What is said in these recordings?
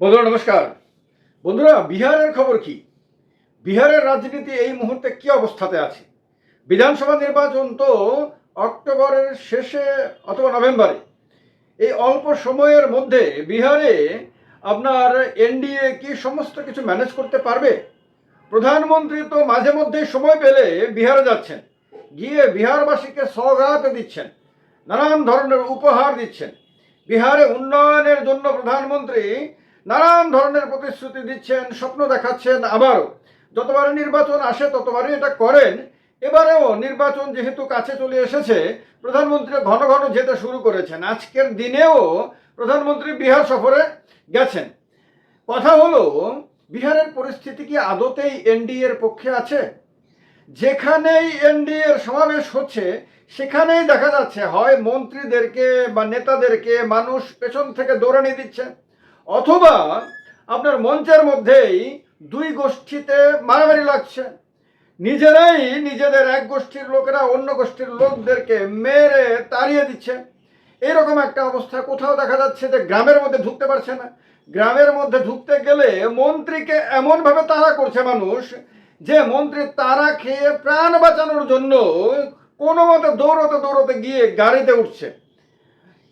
বন্ধুরা, নমস্কার। বন্ধুরা, বিহারের খবর কি? বিহারের রাজনীতি এই মুহূর্তে কি অবস্থাতে আছে? বিধানসভা নির্বাচন তো অক্টোবরের শেষে অথবা নভেম্বরে। এই অল্প সময়ের মধ্যে বিহারে আপনার এনডিএ কি সমস্ত কিছু ম্যানেজ করতে পারবে? প্রধানমন্ত্রী তো মাঝে মধ্যেই সময় পেলে বিহারে যাচ্ছেন। গিয়ে বিহারবাসীকে সৌগাত দিচ্ছেন, নানান ধরনের উপহার দিচ্ছেন। বিহারে উন্নয়নের জন্য প্রধানমন্ত্রী নানান ধরনের প্রতিশ্রুতি দিচ্ছেন, স্বপ্ন দেখাচ্ছেন আবারও। যতবারই নির্বাচন আসে, ততবারই এটা করেন। এবারেও নির্বাচন যেহেতু কাছে চলে এসেছে, প্রধানমন্ত্রী ঘন ঘন যেতে শুরু করেছেন। আজকের দিনেও প্রধানমন্ত্রী বিহার সফরে গেছেন। কথা হলো, বিহারের পরিস্থিতি কি আদতেই এনডিএর পক্ষে আছে? যেখানেই এনডিএর সমাবেশ হচ্ছে, সেখানেই দেখা যাচ্ছে, হয় মন্ত্রীদেরকে বা নেতাদেরকে মানুষ পেছন থেকে দৌড়ানি দিচ্ছে। অথবা আপনার মঞ্চের মধ্যেই দুই গোষ্ঠীতে মারামারি লাগছে। নিজেরাই নিজেদের এক গোষ্ঠীর লোকেরা অন্য গোষ্ঠীর লোকদেরকে মেরে তাড়িয়ে দিচ্ছে। এরকম একটা অবস্থা কোথাও দেখা যাচ্ছে যে গ্রামের মধ্যে ঢুকতে পারছে না। গ্রামের মধ্যে ঢুকতে গেলে মন্ত্রীকে এমনভাবে তাড়া করছে মানুষ যে মন্ত্রী তারা খেয়ে প্রাণ বাঁচানোর জন্য কোনো মতে দৌড়তে দৌড়তে গিয়ে গাড়িতে উঠছে।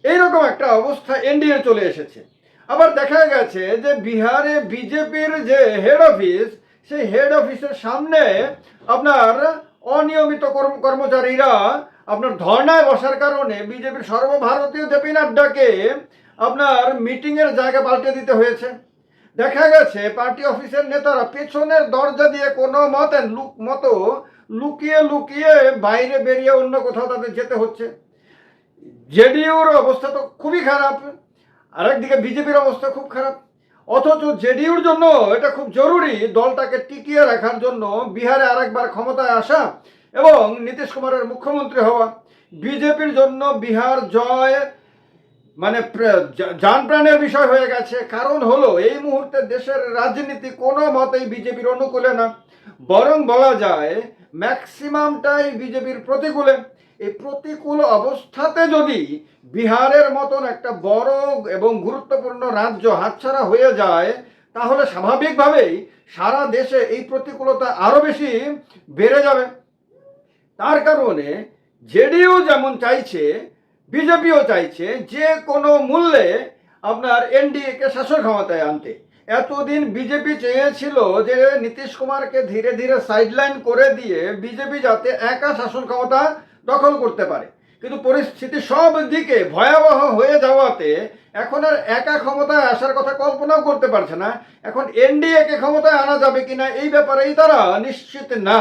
এইরকম একটা অবস্থা এনডিএ চলে এসেছে। আবার দেখা গেছে যে বিহারে বিজেপির যে হেড অফিস সেই হেড অফিসের সামনে আপনার অনিয়মিত কর্ম- কর্মচারীরা আপনার ধর্নায় বসার কারণে বিজেপির সর্বভারতীয় জেপি নাড্ডাকে আপনার মিটিংয়ের জায়গা পাল্টে দিতে হয়েছে। দেখা গেছে পার্টি অফিসের নেতারা পেছনের দরজা দিয়ে কোনো মতে লুক, মতো লুকিয়ে লুকিয়ে বাইরে বেরিয়ে অন্য কোথাও তাদের যেতে হচ্ছে। জেডিইউর অবস্থা তো খুবই খারাপ। আরেকদিকে বিজেপির অবস্থা খুব খারাপ। অথচ জেডিইউর জন্য এটা খুব জরুরি দলটাকে টিকিয়ে রাখার জন্য বিহারে আরেকবার ক্ষমতায় আসা এবং নীতিশ কুমারের মুখ্যমন্ত্রী হওয়া। বিজেপির জন্য বিহার জয় মানে যান প্রাণের বিষয় হয়ে গেছে। কারণ হলো, এই মুহূর্তে দেশের রাজনীতি কোনো মতেই বিজেপির অনুকূলে না। বরং বলা যায় ম্যাক্সিমামটাই বিজেপির প্রতিকূলে। এই প্রতিকূল অবস্থাতে যদি বিহারের মতন একটা বড় এবং গুরুত্বপূর্ণ রাজ্য হাতছাড়া হয়ে যায়, তাহলে স্বাভাবিকভাবেই সারা দেশে এই প্রতিকূলতা আরও বেশি বেড়ে যাবে। তার কারণে জেডিইউ যেমন চাইছে, বিজেপিও চাইছে, যে কোনো মূল্যে আপনার এনডিএকে শাসন ক্ষমতায় আনতে। এতদিন বিজেপি চেয়েছিল যে নীতিশ কুমারকে ধীরে ধীরে সাইডলাইন করে দিয়ে বিজেপি যাতে একা শাসন ক্ষমতা দখল করতে পারে। কিন্তু পরিস্থিতি সব দিকে ভয়াবহ হয়ে যাওয়াতে এখন আর একা ক্ষমতায় আসার কথা কল্পনাও করতে পারছে না। এখন এনডিএকে ক্ষমতায় আনা যাবে কিনা এই ব্যাপারেই তারা নিশ্চিত না।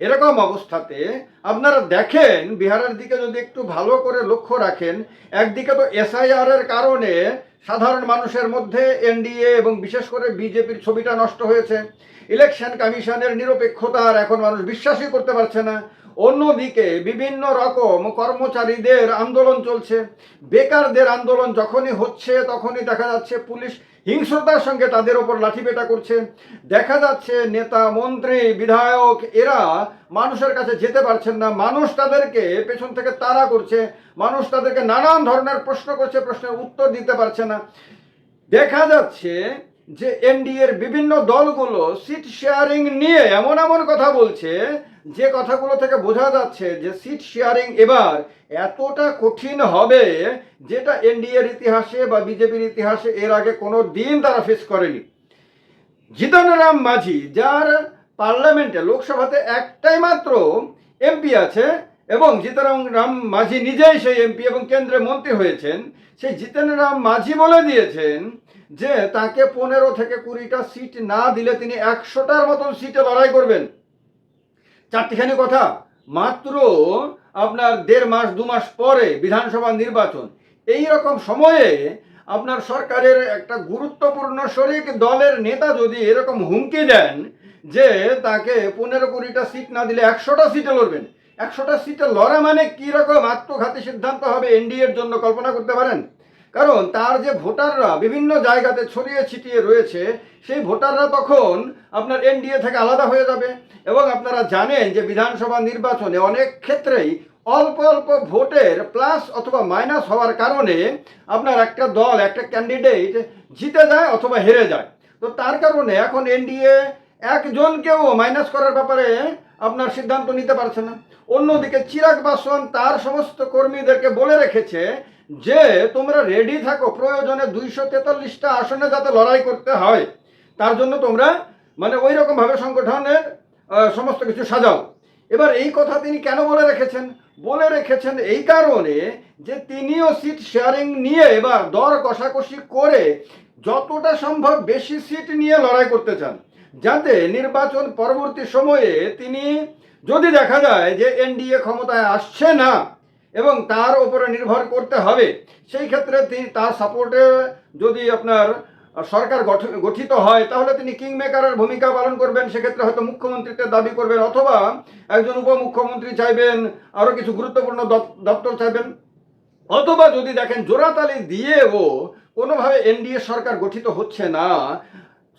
এরকম অবস্থাতে আপনারা দেখেন, বিহারের দিকে যদি একটু ভালো করে লক্ষ্য রাখেন, একদিকে তো এসআইআর এর কারণে সাধারণ মানুষের মধ্যে এনডিএ এবং বিশেষ করে বিজেপির ছবিটা নষ্ট হয়েছে। ইলেকশন কমিশনের নিরপেক্ষতা আর এখন মানুষ বিশ্বাসই করতে পারছে না। অন্যদিকে বিভিন্ন রকম কর্মচারীদের আন্দোলন চলছে। বেকারদের আন্দোলন যখনই হচ্ছে, তখনই দেখা যাচ্ছে পুলিশ হিংস্রতার সঙ্গে তাদের ওপর লাঠিপেটা করছে। দেখা যাচ্ছে নেতা, মন্ত্রী, বিধায়ক, এরা মানুষের কাছে যেতে পারছেন না। মানুষ তাদেরকে পেছন থেকে তাড়া করছে। মানুষ তাদেরকে নানান ধরনের প্রশ্ন করছে, প্রশ্নের উত্তর দিতে পারছে না। দেখা যাচ্ছে যে এনডিএর বিভিন্ন দলগুলো সিট শেয়ারিং নিয়ে এমন এমন কথা বলছে, যে কথাগুলো থেকে বোঝা যাচ্ছে যে সিট শেয়ারিং এবার এতটা কঠিন হবে যেটা এনডিএর ইতিহাসে বা বিজেপির ইতিহাসে এর আগে কোনো দিন তারা ফেস করেনি। জিতনরাম মাঝি, যার পার্লামেন্টে লোকসভাতে একটাই মাত্র এমপি আছে এবং জিতনরাম রাম মাঝি নিজেই সেই এমপি এবং কেন্দ্রে মন্ত্রী হয়েছেন, সেই জিতেনরাম মাঝি বলে দিয়েছেন যে তাকে পনেরো থেকে কুড়িটা সিট না দিলে তিনি একশোটার মতন সিটে লড়াই করবেন। চারটিখানি কথা। মাত্র আপনার দেড় মাস, দু মাস পরে বিধানসভা নির্বাচন। এই রকম সময়ে আপনার সরকারের একটা গুরুত্বপূর্ণ শরিক দলের নেতা যদি এরকম হুমকি দেন যে তাকে পনেরো কুড়িটা সিট না দিলে একশোটা সিটে লড়বেন। একশোটা সিটে লড়া মানে কী রকম? আত্মঘাতী সিদ্ধান্ত হবে এনডিএর জন্য কল্পনা করতে পারেন? কারণ তার যে ভোটাররা বিভিন্ন জায়গাতে ছড়িয়ে ছিটিয়ে রয়েছে, সেই ভোটাররা তখন আপনার এনডিএ থেকে আলাদা হয়ে যাবে এবং আপনারা জানেন যে বিধানসভা নির্বাচনে অনেক ক্ষেত্রেই অল্প অল্প ভোটের প্লাস অথবা মাইনাস হওয়ার কারণে আপনার একটা দল, একটা ক্যান্ডিডেট জিতে যায় অথবা হেরে যায়। তো তার কারণে এখন এনডিএ একজনকেও মাইনাস করার ব্যাপারে আপনার সিদ্ধান্ত নিতে পারছে না। অন্যদিকে চিরাগ পাসওয়ান তার সমস্ত কর্মীদেরকে বলে রেখেছে যে তোমরা রেডি থাকো, প্রয়োজনে দুইশো তেতাল্লিশটা আসনে যাতে লড়াই করতে হয়, তার জন্য তোমরা মানে ওই রকমভাবে সংগঠনের সমস্ত কিছু সাজাও। এবার এই কথা তিনি কেন বলে রেখেছেন? বলে রেখেছেন এই কারণে যে তিনিও সিট শেয়ারিং নিয়ে এবার দর কষাকষি করে যতটা সম্ভব বেশি সিট নিয়ে লড়াই করতে চান, যাতে নির্বাচন পরবর্তী সময়ে তিনি যদি দেখা যায় যে এনডিএ ক্ষমতায় আসছে না এবং তার উপরে নির্ভর করতে হবে। সেই ক্ষেত্রে তিনি তার সাপোর্টে যদি আপনার সরকার গঠিত হয়, তাহলে তিনি কিং মেকারের ভূমিকা পালন করবেন। সেক্ষেত্রে হয়তো মুখ্যমন্ত্রীত্বের দাবি করবেন অথবা একজন উপমুখ্যমন্ত্রী চাইবেন আরও কিছু গুরুত্বপূর্ণ দপ- দপ্তর চাইবেন। অথবা যদি দেখেন জোড়াতালি দিয়েও কোনোভাবে এনডিএ সরকার গঠিত হচ্ছে না,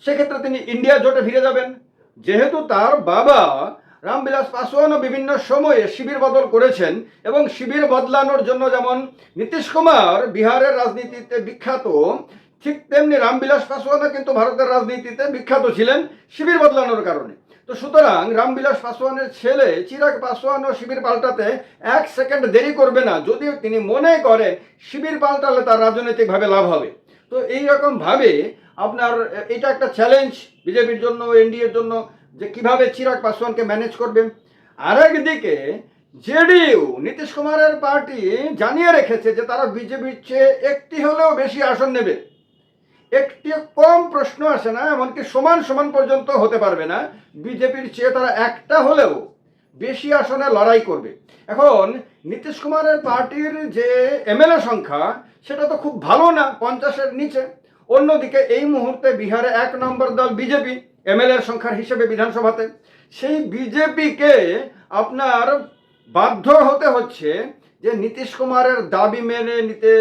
সেক্ষেত্রে তিনি ইন্ডিয়া জোটে ফিরে যাবেন। যেহেতু তার বাবা রামবিলাস পাসওয়ানও বিভিন্ন সময়ে শিবির বদল করেছেন এবং শিবির বদলানোর জন্য যেমন নীতিশ কুমার বিহারের রাজনীতিতে বিখ্যাত, ঠিক তেমনি রামবিলাস পাসওয়ানও কিন্তু ভারতের রাজনীতিতে বিখ্যাত ছিলেন শিবির বদলানোর কারণে। তো সুতরাং রামবিলাস পাসওয়ানের ছেলে চিরাগ পাসওয়ানও শিবির পাল্টাতে এক সেকেন্ড দেরি করবে না, যদিও তিনি মনে করেন শিবির পাল্টালে তার রাজনৈতিকভাবে লাভ হবে। তো এই রকম ভাবে আপনার এটা একটা চ্যালেঞ্জ বিজেপির জন্য, এনডিএর জন্য যে কীভাবে চিরাগ পাসওয়ানকে ম্যানেজ করবেন আর একদিকে জেডিইউ নীতিশ কুমারের পার্টি জানিয়ে রেখেছে যে তারা বিজেপির চেয়ে একটি হলেও বেশি আসন নেবে। একটি কম প্রশ্ন আসে না, এমনকি সমান সমান পর্যন্ত হতে পারবে না। বিজেপির চেয়ে তারা একটা হলেও বেশি আসনে লড়াই করবে। এখন নীতিশ কুমারের পার্টির যে এমএলএ সংখ্যা, সেটা তো খুব ভালো না, পঞ্চাশের নিচে। অন্যদিকে এই মুহূর্তে বিহারে এক নম্বর দল বিজেপি। এমএলএ সংখ্যার হিসেবে বিধানসভাতে, সেই বিজেপিকে আপনার বাধ্য হতে হচ্ছে যে নীতিশ কুমারের দাবি মেনে নিতে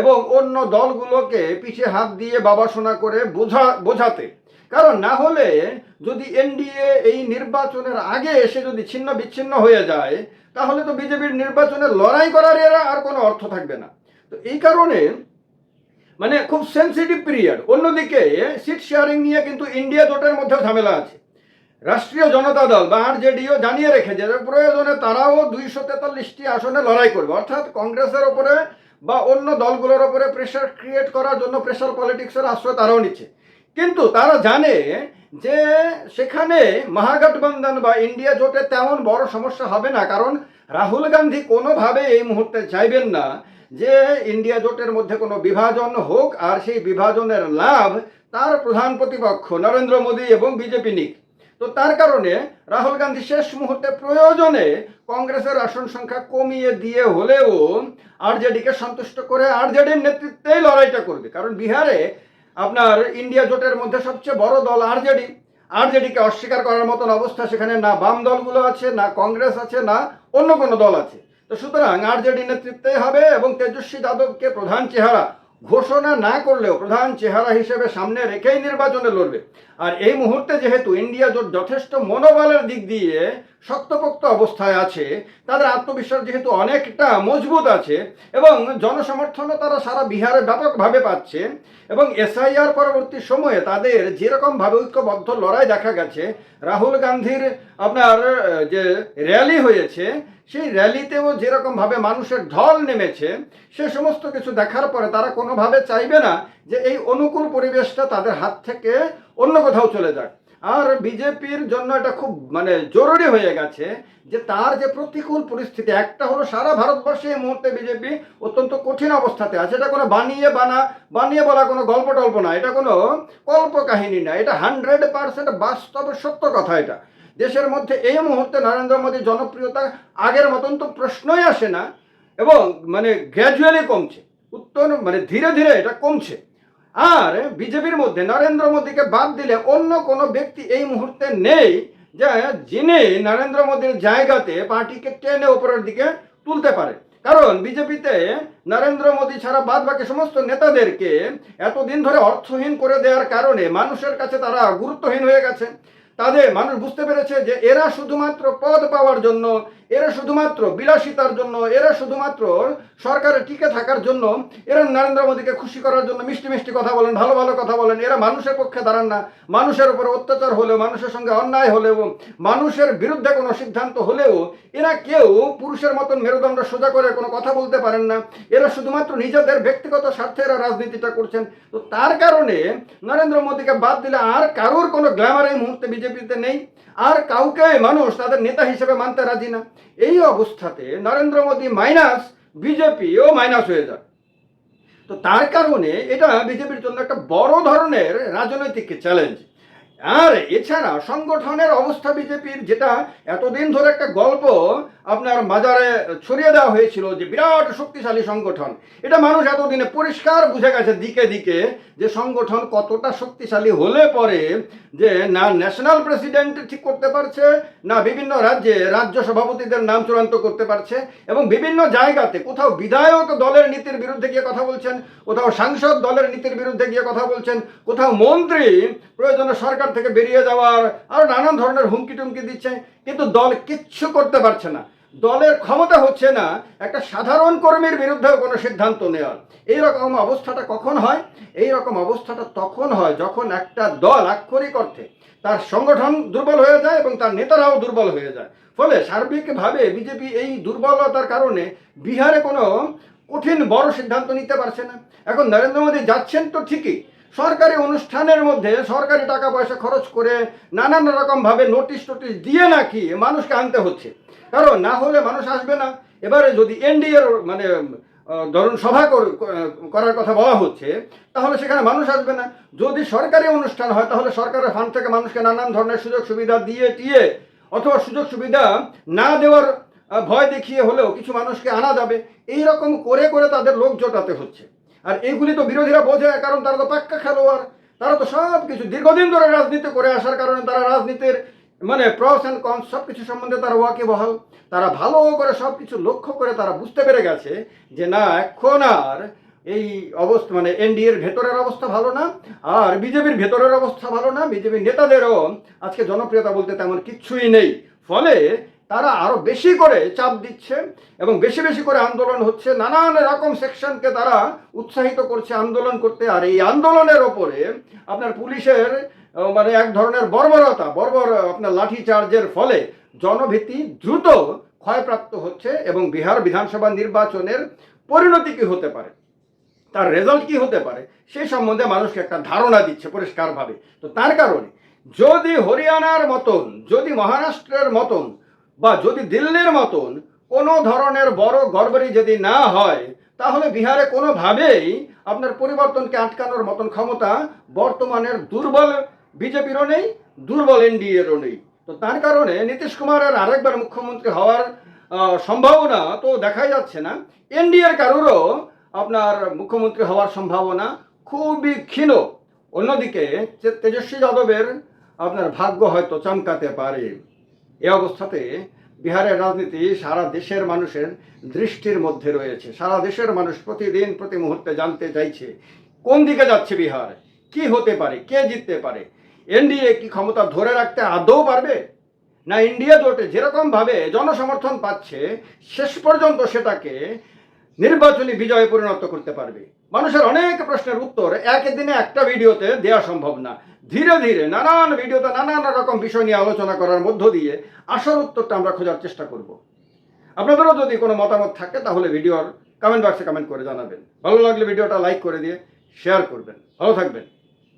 এবং অন্য দলগুলোকে পিছে হাত দিয়ে বাবা শোনা করে বোঝা, বোঝাতে। কারণ না হলে যদি এনডিএ এই নির্বাচনের আগে এসে যদি ছিন্ন বিচ্ছিন্ন হয়ে যায়, তাহলে তো বিজেপির নির্বাচনে লড়াই করার এরা আর কোনো অর্থ থাকবে না। তো এই কারণে মানে খুব সেন্সিটিভ পিরিয়ড অন্যদিকে সিট শেয়ারিং নিয়ে কিন্তু ইন্ডিয়া জোটের মধ্যেও ঝামেলা আছে। রাষ্ট্রীয় জনতা দল বা আরজেডিও জানিয়ে রেখেছে যে প্রয়োজনে তারাও দুইশো তেতাল্লিশটি আসনে লড়াই করবে। অর্থাৎ কংগ্রেসের ওপরে বা অন্য দলগুলোর ওপরে প্রেশার ক্রিয়েট করার জন্য প্রেশার পলিটিক্সের আশ্রয় তারাও নিচ্ছে। কিন্তু তারা জানে যে, সেখানে মহাগঠবন্ধন বা ইন্ডিয়া জোটে তেমন বড় সমস্যা হবে না। কারণ রাহুল গান্ধী কোনোভাবে এই মুহূর্তে চাইবেন না যে ইন্ডিয়া জোটের মধ্যে কোনো বিভাজন হোক আর সেই বিভাজনের লাভ তার প্রধান প্রতিপক্ষ নরেন্দ্র মোদী এবং বিজেপি নিক। তো তার কারণে রাহুল গান্ধী শেষ মুহূর্তে প্রয়োজনে কংগ্রেসের আসন সংখ্যা কমিয়ে দিয়ে হলেও আরজেডিকে সন্তুষ্ট করে আরজেডির নেতৃত্বেই লড়াইটা করবে। কারণ বিহারে আপনার ইন্ডিয়া জোটের মধ্যে সবচেয়ে বড় দল আরজেডি। আরজেডিকে অস্বীকার করার মতন অবস্থা সেখানে না বাম দলগুলো আছে, না কংগ্রেস আছে, না অন্য কোনো দল আছে। তো সুতরাং আরজেডি নেতৃত্বে হবে এবং তেজস্বী যাদবকে প্রধান চেহারা ঘোষণা না করলেও প্রধান চেহারা হিসেবে সামনে রেখেই নির্বাচনে লড়বে। আর এই মুহূর্তে যেহেতু ইন্ডিয়া যথেষ্ট মনোবলের দিক দিয়ে শক্তপোক্ত অবস্থায় আছে, তাদের আত্মবিশ্বাস যেহেতু অনেকটা মজবুত আছে এবং জনসমর্থনও তারা সারা বিহারে ব্যাপকভাবে পাচ্ছে এবং এসআইআর পরবর্তী সময়ে তাদের যেরকমভাবে ঐক্যবদ্ধ লড়াই দেখা গেছে, রাহুল গান্ধীর আপনার যে র্যালি হয়েছে, সেই র্যালিতেও যেরকমভাবে মানুষের ঢল নেমেছে, সে সমস্ত কিছু দেখার পরে তারা কোনোভাবে চাইবে না যে এই অনুকূল পরিবেশটা তাদের হাত থেকে অন্য কোথাও চলে যাক আর বিজেপির জন্য এটা খুব মানে জরুরি হয়ে গেছে যে তার যে প্রতিকূল পরিস্থিতি, একটা হলো সারা ভারতবর্ষে এই মুহূর্তে বিজেপি অত্যন্ত কঠিন অবস্থাতে আছে। এটা কোনো বানিয়ে বানা, বানিয়ে বলা কোনো গল্প টল্প না, এটা কোনো কল্প কাহিনী না। এটা হান্ড্রেড পার্সেন্ট বাস্তব সত্য কথা এটা। দেশের মধ্যে এই মুহূর্তে নরেন্দ্র মোদীর জনপ্রিয়তা আগের মতন তো প্রশ্নই আসে না, এবং মানে গ্র্যাজুয়ালি কমছে। উত্তর মানে ধীরে ধীরে এটা কমছে। আর বিজেপির মধ্যে নরেন্দ্র মোদীকে বাদ দিলে অন্য কোনো ব্যক্তি এই মুহূর্তে নেই, যে যিনি নরেন্দ্র মোদীর জায়গাতে পার্টিকে টেনে ওপরের দিকে তুলতে পারে। কারণ বিজেপিতে নরেন্দ্র মোদী ছাড়া বাদ বাকি সমস্ত নেতাদেরকে এতদিন ধরে অর্থহীন করে দেওয়ার কারণে মানুষের কাছে তারা গুরুত্বহীন হয়ে গেছে। তাদের মানুষ বুঝতে পেরেছে যে এরা শুধুমাত্র পদ পাওয়ার জন্য এরা শুধুমাত্র বিলাসিতার জন্য, এরা শুধুমাত্র সরকারে টিকে থাকার জন্য, এরা নরেন্দ্র মোদীকে খুশি করার জন্য মিষ্টি মিষ্টি কথা বলেন, ভালো ভালো কথা বলেন, এরা মানুষের পক্ষে দাঁড়ান না। মানুষের উপর অত্যাচার হলেও, মানুষের সঙ্গে অন্যায় হলেও, মানুষের বিরুদ্ধে কোনো সিদ্ধান্ত হলেও, এরা কেউ পুরুষের মতন মেরুদণ্ড সোজা করে কোনো কথা বলতে পারেন না। এরা শুধুমাত্র নিজেদের ব্যক্তিগত স্বার্থে এরা রাজনীতিটা করছেন। তো তার কারণে নরেন্দ্র মোদীকে বাদ দিলে আর কারোর কোনো গ্ল্যামার এই মুহূর্তে বিজেপিতে নেই। আর কাউকে মানুষ তাদের নেতা হিসেবে মানতে রাজি না। এই অবস্থাতে নরেন্দ্র মোদী মাইনাস বিজেপিও মাইনাস হয়ে যায়। তো তার কারণে এটা বিজেপির জন্য একটা বড় ধরনের রাজনৈতিক চ্যালেঞ্জ আর এছাড়া সংগঠনের অবস্থা বিজেপির যেটা, এতদিন ধরে একটা গল্প আপনার বাজারে ছড়িয়ে দেওয়া হয়েছিল যে বিরাট শক্তিশালী সংগঠন। এটা মানুষ এতদিনে পরিষ্কার বুঝে গেছে দিকে দিকে যে সংগঠন কতটা শক্তিশালী হলে পরে যে না ন্যাশনাল প্রেসিডেন্ট ঠিক করতে পারছে, না বিভিন্ন রাজ্যে রাজ্য সভাপতিদের নাম চূড়ান্ত করতে পারছে এবং বিভিন্ন জায়গাতে কোথাও বিধায়ক দলের নীতির বিরুদ্ধে গিয়ে কথা বলছেন, কোথাও সাংসদ দলের নীতির বিরুদ্ধে গিয়ে কথা বলছেন, কোথাও মন্ত্রী, প্রয়োজনে সরকার থেকে বেরিয়ে যাওয়ার আরও নানান ধরনের হুমকি টুমকি দিচ্ছে, কিন্তু দল কিচ্ছু করতে পারছে না। দলের ক্ষমতা হচ্ছে না একটা সাধারণ কর্মীর বিরুদ্ধেও কোনো সিদ্ধান্ত নেওয়ার। এই রকম অবস্থাটা কখন হয়? এই রকম অবস্থাটা তখন হয় যখন একটা দল আক্ষরিক অর্থে তার সংগঠন দুর্বল হয়ে যায় এবং তার নেতারাও দুর্বল হয়ে যায়। ফলে সার্বিকভাবে বিজেপি এই দুর্বলতার কারণে বিহারে কোনো কঠিন বড় সিদ্ধান্ত নিতে পারছে না। এখন নরেন্দ্র মোদী যাচ্ছেন তো ঠিকই সরকারি অনুষ্ঠানের মধ্যে সরকারি টাকা পয়সা খরচ করে নানান রকমভাবে নোটিশ টোটিশ দিয়ে নাকি মানুষকে আনতে হচ্ছে। কারণ না হলে মানুষ আসবে না। এবারে যদি এনডিএর মানে ধরুন সভা কর- করার কথা বলা হচ্ছে, তাহলে সেখানে মানুষ আসবে না। যদি সরকারি অনুষ্ঠান হয়, তাহলে সরকারের ফান্ড থেকে মানুষকে নানান ধরনের সুযোগ সুবিধা দিয়ে টিয়ে অথবা সুযোগ সুবিধা না দেওয়ার ভয় দেখিয়ে হলেও কিছু মানুষকে আনা যাবে। এই রকম করে করে তাদের লোক জোটাতে হচ্ছে। আর এইগুলি তো বিরোধীরা বোঝে, কারণ তারা তো পাক্কা খেলোয়াড়। তারা তো সব কিছু দীর্ঘদিন ধরে রাজনীতি করে আসার কারণে তারা রাজনীতির মানে প্রস অ্যান্ড কনস সব কিছু সম্বন্ধে তারা ওয়াকে বহাল তারা ভালো করে সব কিছু লক্ষ্য করে তারা বুঝতে পেরে গেছে যে না, এখন আর এই অবস্থা মানে এনডিএর ভেতরের অবস্থা ভালো না, আর বিজেপির ভেতরের অবস্থা ভালো না। বিজেপির নেতাদেরও আজকে জনপ্রিয়তা বলতে তেমন কিচ্ছুই নেই। ফলে তারা আরও বেশি করে চাপ দিচ্ছে এবং বেশি বেশি করে আন্দোলন হচ্ছে। নানান রকম সেকশনকে তারা উৎসাহিত করছে আন্দোলন করতে। আর এই আন্দোলনের ওপরে আপনার পুলিশের মানে এক ধরনের বর্বরতা, বর্বর আপনার লাঠি চার্জের ফলে জনভীতি দ্রুত ক্ষয়প্রাপ্ত হচ্ছে এবং বিহার বিধানসভা নির্বাচনের পরিণতি কি হতে পারে? তার রেজাল্ট কি হতে পারে? সে সম্বন্ধে মানুষকে একটা ধারণা দিচ্ছে পরিষ্কারভাবে। তো তার কারণে যদি হরিয়ানার মতন, যদি মহারাষ্ট্রের মতন বা যদি দিল্লির মতন কোনো ধরনের বড় গড়বড়ি যদি না হয়, তাহলে বিহারে কোনোভাবেই আপনার পরিবর্তনকে আটকানোর মতন ক্ষমতা বর্তমানের দুর্বল বিজেপিরও নেই, দুর্বল এনডিএরও নেই। তো তার কারণে নীতিশ কুমারের আরেকবার মুখ্যমন্ত্রী হওয়ার সম্ভাবনা তো দেখাই যাচ্ছে না। এনডিএর কারোরও আপনার মুখ্যমন্ত্রী হওয়ার সম্ভাবনা খুবই ক্ষীণ। অন্যদিকে তেজস্বী যাদবের আপনার ভাগ্য হয়তো চমকাতে পারে। এ অবস্থাতে বিহারের রাজনীতি সারা দেশের মানুষের দৃষ্টির মধ্যে রয়েছে। সারা দেশের মানুষ প্রতিদিন, প্রতি মুহূর্তে জানতে চাইছে, কোন দিকে যাচ্ছে বিহার? কি হতে পারে? কে জিততে পারে? এনডিএ কি ক্ষমতা ধরে রাখতে আদৌ পারবে? না, ইন্ডিয়া জোটে যেরকমভাবে জনসমর্থন পাচ্ছে, শেষ পর্যন্ত সেটাকে নির্বাচনী বিজয়ে পরিণত করতে পারবে। মানুষের অনেক প্রশ্নের উত্তর একদিনে একটা ভিডিওতে দেওয়া সম্ভব না। ধীরে ধীরে নানান ভিডিওতে নানান রকম বিষয় নিয়ে আলোচনা করার মধ্য দিয়ে আসল উত্তরটা আমরা খোঁজার চেষ্টা করব। আপনাদেরও যদি কোনো মতামত থাকে, তাহলে ভিডিওর কমেন্ট বক্সে কমেন্ট করে জানাবেন। ভালো লাগলে ভিডিওটা লাইক করে দিয়ে শেয়ার করবেন। ভালো থাকবেন।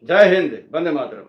জয় হিন্দ, বন্দে মাতরম।